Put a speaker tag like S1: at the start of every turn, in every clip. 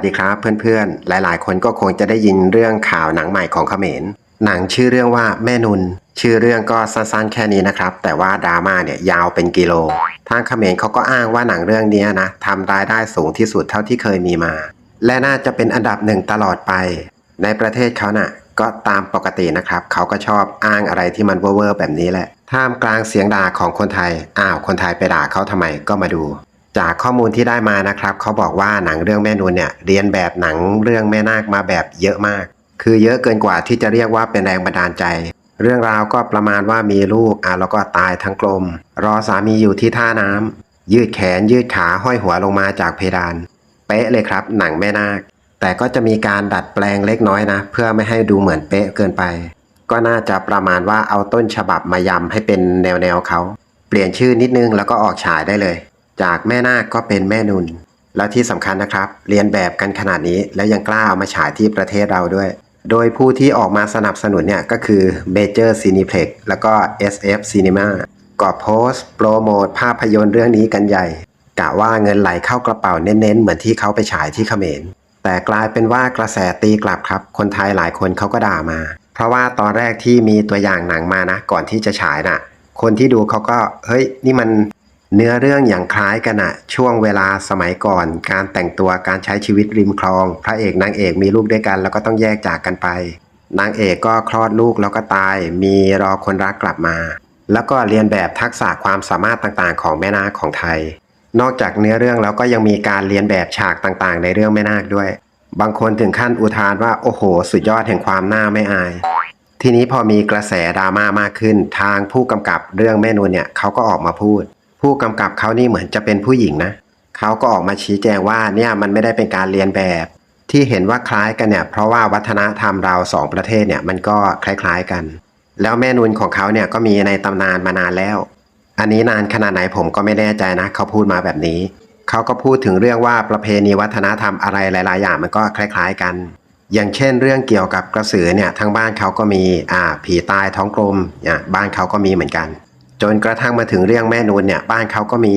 S1: สดีครับเพื่อนๆ หลายๆ คนก็คงจะได้ยินเรื่องข่าวหนังใหม่ของเขมร หนังชื่อเรื่องว่าแม่นุน ชื่อเรื่องก็สั้นๆแค่นี้นะครับ แต่ว่าดราม่าเนี่ยยาวเป็นกิโล ทางเขมรเขาก็อ้างว่าหนังเรื่องนี้นะทำรายได้สูงที่สุดเท่าที่เคยมีมา และน่าจะเป็นอันดับหนึ่งตลอดไป ในประเทศเขาน่ะก็ตามปกตินะครับเขาก็ชอบอ้างอะไรที่มันเวอร์แบบนี้แหละท่ามกลางเสียงด่าของคนไทยอ้าวคนไทยไปด่าเขาทำไมก็มาดู จากข้อมูลที่ได้มานะครับเขาบอกว่าหนังเรื่องแม่นูนเนี่ยเรียนแบบหนังเรื่องแม่นาคมาแบบเยอะมาก คือเยอะเกินกว่าที่จะเรียกว่าเป็นแรงบันดาลใจ เรื่องราวก็ประมาณว่ามีลูกอะแล้วก็ตายทั้งกลม รอสามีอยู่ที่ท่าน้ำยืดแขนยืดขาห้อยหัวลงมาจากเพดาน เป๊ะเลยครับ หนังแม่นาค แต่ก็จะมีการดัดแปลงเล็กน้อยนะ เพื่อไม่ให้ดูเหมือนเป๊ะเกินไป ก็น่าจะประมาณว่าเอาต้นฉบับมายำให้เป็นแนวแนวเขา เปลี่ยนชื่อนิดนึงแล้วก็ออกฉายได้เลย จากแม่นาคก็เป็นแม่นุน แล้วที่สำคัญนะครับ เรียนแบบกันขนาดนี้แล้วยังกล้าเอามาฉายที่ประเทศเราด้วย โดยผู้ที่ออกมาสนับสนุนเนี่ยก็คือ Major Cineplex แล้วก็ SF Cinema ก็โพสต์โปรโมทภาพยนตร์เรื่องนี้กันใหญ่กะว่าเงินไหลเข้ากระเป๋าเน้นๆ เหมือนที่เขาไปฉายที่เขมร แต่กลายเป็นว่ากระแสตีกลับครับ คนไทยหลายคนเขาก็ด่ามา เพราะว่าตอนแรกที่มีตัวอย่างหนังมานะ ก่อนที่จะฉายน่ะ คนที่ดูเขาก็เฮ้ยนี่มัน เนื้อเรื่องอย่างคล้ายกันอะช่วงเวลาสมัยก่อน การแต่งตัวการใช้ชีวิตริมคลอง พระเอกนางเอกมีลูกด้วยกัน แล้วก็ต้องแยกจากกันไป นางเอกก็คลอดลูกแล้วก็ตาย มีรอคนรักกลับมา แล้วก็เรียนแบบทักษะความสามารถต่างๆ ของแม่นาคของไทย นอกจากเนื้อเรื่องแล้วก็ยังมีการเรียนแบบฉากต่างๆ ในเรื่องแม่นาคด้วย บางคนถึงขั้นอุทานว่าโอ้โห สุดยอดแห่งความน่าไม่อายทีนี้พอมีกระแสดราม่ามากขึ้น ทางผู้กำกับเรื่องแม่นูนเนี่ยเขาก็ออกมาพูด ผู้กำกับเขานี่เหมือนจะเป็นผู้หญิงนะเขาก็ออกมาชี้แจงว่าเนี่ยมันไม่ได้เป็นการเรียนแบบ ที่เห็นว่าคล้ายกันเนี่ยเพราะว่าวัฒนธรรมเราสองประเทศเนี่ยมันก็คล้ายๆกัน แล้วแม่นูนของเขาเนี่ยก็มีในตำนานมานานแล้ว อันนี้นานขนาดไหนผมก็ไม่แน่ใจนะเขาพูดมาแบบนี้เขาก็พูดถึงเรื่องว่าประเพณีวัฒนธรรมอะไรหลาย ๆ อย่างมันก็คล้าย ๆ กันอย่างเช่นเรื่องเกี่ยวกับกระสือเนี่ยทางบ้านเขาก็มีอ่าผีตายท้องกลมเนี่ยบ้านเขาก็มีเหมือนกัน จนกระทั่งมาถึงเรื่องแม่นูนเนี่ยบ้านเขาก็มี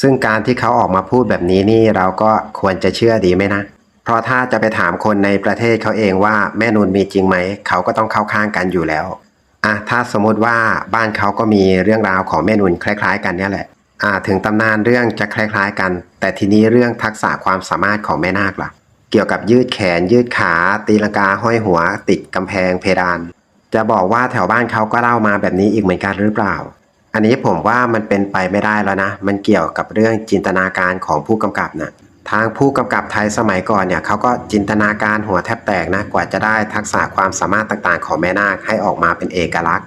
S1: ซึ่งการที่เขาออกมาพูดแบบนี้นี่เราก็ควรจะเชื่อดีไหมนะ เพราะถ้าจะไปถามคนในประเทศเขาเองว่าแม่นูนมีจริงไหมเขาก็ต้องเข้าข้างกันอยู่แล้วอะถ้าสมมติว่าบ้านเขาก็มีเรื่องราวของแม่นุนคล้าย ๆ กันเนี่ยแหละอ่าถึงตำนานเรื่องจะคล้าย ๆ กัน แต่ทีนี้เรื่องทักษะความสามารถของแม่นาคล่ะ เกี่ยวกับยืดแขน ยืดขา ตีลังกาห้อยหัว ติดกำแพงเพดาน จะบอกว่าแถวบ้านเขาก็เล่ามาแบบนี้อีกเหมือนกันหรือเปล่า อันนี้ผมว่ามันเป็นไปไม่ได้แล้วนะ มันเกี่ยวกับเรื่องจินตนาการของผู้กำกับนะทางผู้กำกับไทยสมัยก่อนเนี่ยเขาก็จินตนาการหัวแทบแตกนะกว่าจะได้ทักษะความสามารถต่างๆ ของแม่นาคให้ออกมาเป็นเอกลักษณ์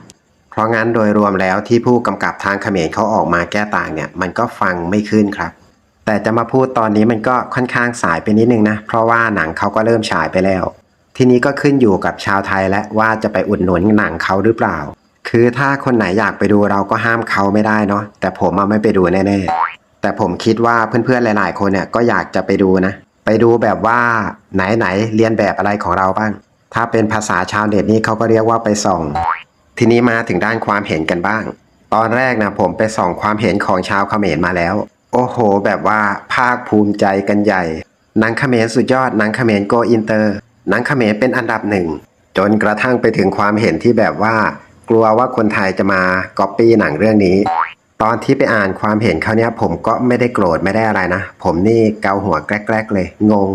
S1: เพราะงั้นโดยรวมแล้วที่ผู้กำกับทางเขมรเขาออกมาแก้ต่างเนี่ยมันก็ฟังไม่ขึ้นครับ แต่จะมาพูดตอนนี้มันก็ค่อนข้างสายไปนิดนึงนะ เพราะว่าหนังเขาก็เริ่มฉายไปแล้ว ทีนี้ก็ขึ้นอยู่กับชาวไทยและว่าจะไปอุดหนุนหนังเขาหรือเปล่า คือถ้าคนไหนอยากไปดูเราก็ห้ามเขาไม่ได้เนาะแต่ผมมาไม่ไปดูแน่ๆ แต่ผมคิดว่าเพื่อนๆหลาย ๆ คนเนี่ยก็อยากจะไปดูนะ ไปดูแบบว่าไหนๆเรียนแบบอะไรของเราบ้าง ถ้าเป็นภาษาชาวเน็ตนี่เขาก็เรียกว่าไปส่อง ทีนี้มาถึงด้านความเห็นกันบ้าง ตอนแรกนะผมไปส่องความเห็นของชาวเขมรมาแล้ว โอ้โห แบบว่าภาคภูมิใจกันใหญ่หนังเขมรสุดยอดหนังเขมรโกอินเตอร์หนังเขมรเป็นอันดับหนึ่งจนกระทั่งไปถึงความเห็นที่แบบว่า กลัวว่าคนไทยจะมาก๊อปปี้หนังเรื่องนี้ ตอนที่ไปอ่านความเห็นเขาเนี่ยผมก็ไม่ได้โกรธไม่ได้อะไรนะ ผมนี่เกาหัวแกล้ๆเลย งง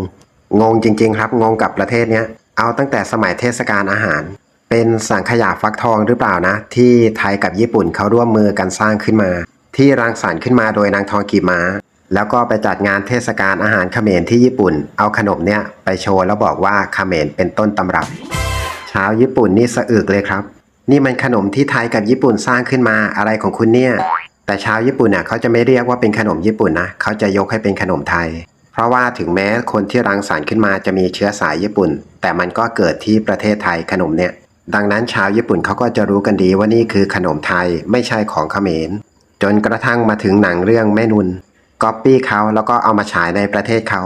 S1: งงจริง ๆ ครับ งงกับประเทศเนี้ยเอาตั้งแต่สมัยเทศกาลอาหาร เป็นสังขยาฟักทองหรือเปล่านะ ที่ไทยกับญี่ปุ่นเขาร่วมมือกันสร้างขึ้นมา ที่รังสรรค์ขึ้นมาโดยนางทองกีมาแล้วก็ไปจัดงานเทศกาลอาหารเขมรที่ญี่ปุ่น เอาขนมเนี่ยไปโชว์แล้วบอกว่าเขมรเป็นต้นตำรับ ชาวญี่ปุ่นนี่สะอึกเลยครับ นี่มันขนมที่ไทยกับญี่ปุ่นสร้างขึ้นมาอะไรของคุณเนี่ย แต่ชาวญี่ปุ่นเนี่ยเขาจะไม่เรียกว่าเป็นขนมญี่ปุ่นนะเขาจะยกให้เป็นขนมไทย เพราะว่าถึงแม้คนที่รังสรรค์ขึ้นมาจะมีเชื้อสายญี่ปุ่น แต่มันก็เกิดที่ประเทศไทยขนมเนี่ยดังนั้นชาวญี่ปุ่นเขาก็จะรู้กันดีว่านี่คือขนมไทยไม่ใช่ของเขมร จนกระทั่งมาถึงหนังเรื่องแม่นุนก๊อปปี้เขาแล้วก็เอามาฉายในประเทศเขา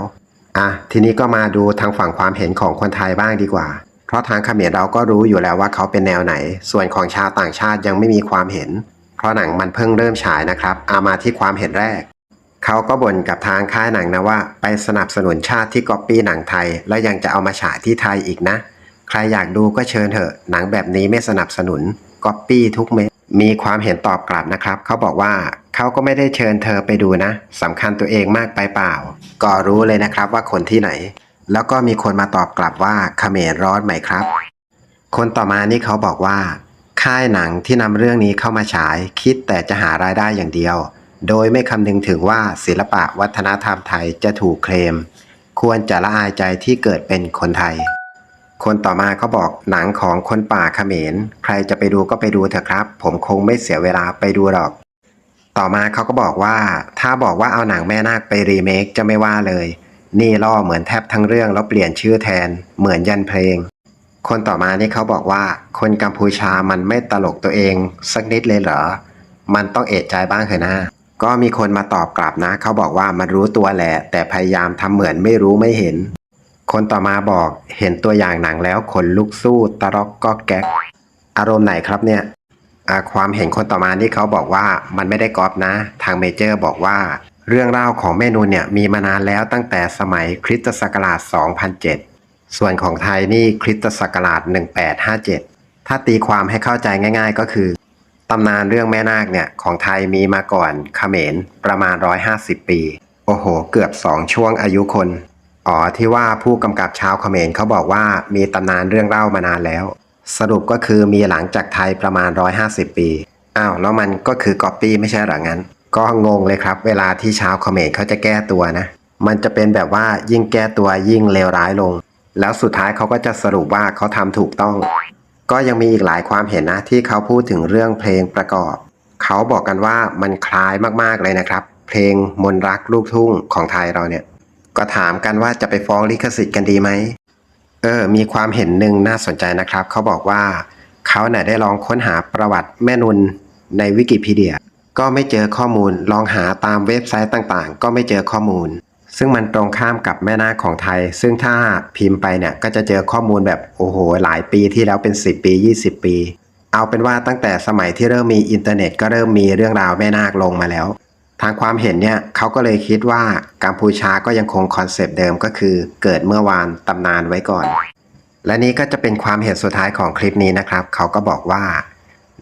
S1: อะทีนี้ก็มาดูทางฝั่งความเห็นของคนไทยบ้างดีกว่า เพราะทางเขมรเราก็รู้อยู่แล้วว่าเขาเป็นแนวไหน ส่วนของชาวต่างชาติยังไม่มีความเห็น เพราะหนังมันเพิ่งเริ่มฉายนะครับเอามาที่ความเห็นแรก เขาก็บ่นกับทางค่ายหนังนะว่า ไปสนับสนุนชาติที่ก๊อปปี้หนังไทย แล้วยังจะเอามาฉายที่ไทยอีกนะ ใครอยากดูก็เชิญเถอะ หนังแบบนี้ไม่สนับสนุนก๊อปปี้ทุกเม็ดมีความเห็นตอบกลับนะครับ เขาบอกว่าเขาก็ไม่ได้เชิญเธอไปดูนะสำคัญตัวเองมากไปเปล่า ก็รู้เลยนะครับว่าคนที่ไหน แล้วก็มีคนมาตอบกลับว่าเขมรร้อนไหมครับ คนต่อมานี่เขาบอกว่า ค่ายหนังที่นำเรื่องนี้เข้ามาฉาย คิดแต่จะหารายได้อย่างเดียว โดยไม่คำนึงถึงว่าศิลปะวัฒนธรรมไทยจะถูกเคลม ควรจะละอายใจที่เกิดเป็นคนไทย คนต่อมาเขาบอกหนังของคนป่าเขมร ใครจะไปดูก็ไปดูเถอะครับ ผมคงไม่เสียเวลาไปดูหรอก ต่อมาเขาก็บอกว่า ถ้าบอกว่าเอาหนังแม่นาคไปรีเมคจะไม่ว่าเลย นี่ล่อเหมือนแทบทั้งเรื่องแล้วเปลี่ยนชื่อแทน เหมือนยันเพลง คนต่อมานี่เขาบอกว่า คนกัมพูชามันไม่ตลกตัวเองสักนิดเลยเหรอ มันต้องเอะใจบ้างเถอะนะก็มีคนมาตอบกลับนะ เขาบอกว่ามันรู้ตัวแหละ แต่พยายามทำเหมือนไม่รู้ไม่เห็น คนต่อมาบอกเห็นตัวอย่างหนังแล้วขนลุกสู้ตะรอกก็แก๊ก อารมณ์ไหนครับเนี่ยความเห็นคนต่อมานี่เขาบอกว่ามันไม่ได้ก๊อปนะ ทางเมเจอร์บอกว่า เรื่องเล่าของแม่นูนเนี่ยมีมานานแล้วตั้งแต่สมัยคริสตศักราช 2007 ส่วนของไทยนี่คริสตศักราช 1857 ถ้าตีความให้เข้าใจง่าย ๆ ก็คือตำนานเรื่องแม่นาคเนี่ยของไทยมีมาก่อนเขมรประมาณ 150 ปี โอ้โห เกือบ2ช่วงอายุคน อ๋อที่ว่าผู้กำกับชาวเขมรเขาบอกว่ามีตำนานเรื่องเล่ามานานแล้ว สรุปก็คือมีหลังจากไทยประมาณ 150 ปี อ้าวแล้วมันก็คือก๊อปปี้ไม่ใช่หรองั้น ก็งงเลยครับ เวลาที่ชาวเขมรเขาจะแก้ตัวนะ มันจะเป็นแบบว่ายิ่งแก้ตัวยิ่งเลวร้ายลง แล้วสุดท้ายเขาก็จะสรุปว่าเขาทำถูกต้อง ก็ยังมีอีกหลายความเห็นนะที่เขาพูดถึงเรื่องเพลงประกอบ เขาบอกกันว่ามันคล้ายมากๆเลยนะครับ เพลงมนรักลูกทุ่งของไทยเราเนี่ย ก็ถามกันว่าจะไปฟ้องลิขสิทธิ์กันดีไหมเออ มีความเห็นหนึ่งน่าสนใจนะครับ เขาบอกว่าเขาเน่ยได้ลองค้นหาประวัติแม่นุนในวิกิพีเดีย ก็ไม่เจอข้อมูล ลองหาตามเว็บไซต์ต่างๆ ก็ไม่เจอข้อมูล ซึ่งมันตรงข้ามกับแม่นาคของไทย ซึ่งถ้าพิมพ์ไปเนี่ยก็จะเจอข้อมูลแบบโอ้โห หลายปีที่แล้วเป็น 10 ปี 20 ปี เอาเป็นว่าตั้งแต่สมัยที่เริ่มมีอินเทอร์เน็ต ก็เริ่มมีเรื่องราวแม่นาคลงมาแล้ว ทางความเห็นเนี่ยเขาก็เลยคิดว่ากัมพูชาก็ยังคงคอนเซปต์เดิมก็คือ เกิดเมื่อวานตำนานไว้ก่อน และนี่ก็จะเป็นความเห็นสุดท้ายของคลิปนี้นะครับเขาก็บอกว่า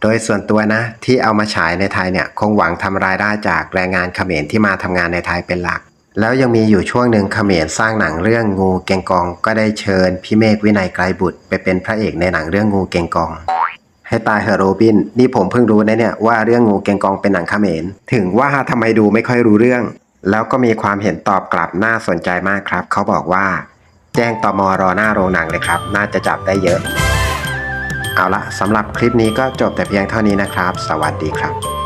S1: โดยส่วนตัวนะ ที่เอามาฉายในไทยเนี่ยคงหวังทำรายได้จากแรงงานเขมรที่มาทำงานในไทยเป็นหลัก แล้วยังมีอยู่ช่วงหนึ่งเขมรสร้างหนังเรื่องงูเกงกอง ก็ได้เชิญพี่เมฆวินัยไกรบุตร ไปเป็นพระเอกในหนังเรื่องงูเกงกอง ให้ตายเหอโรบิน นี่ผมเพิ่งรู้นะเนี่ยว่าเรื่องงูเกงกองเป็นหนังเขมร ถึงว่าทำไมดูไม่ค่อยรู้เรื่อง แล้วก็มีความเห็นตอบกลับน่าสนใจมากครับ เขาบอกว่า แจ้งตมรอหน้าโรงหนังเลยครับ น่าจะจับได้เยอะ เอาละสำหรับคลิปนี้ก็จบแต่เพียงเท่านี้นะครับ สวัสดีครับ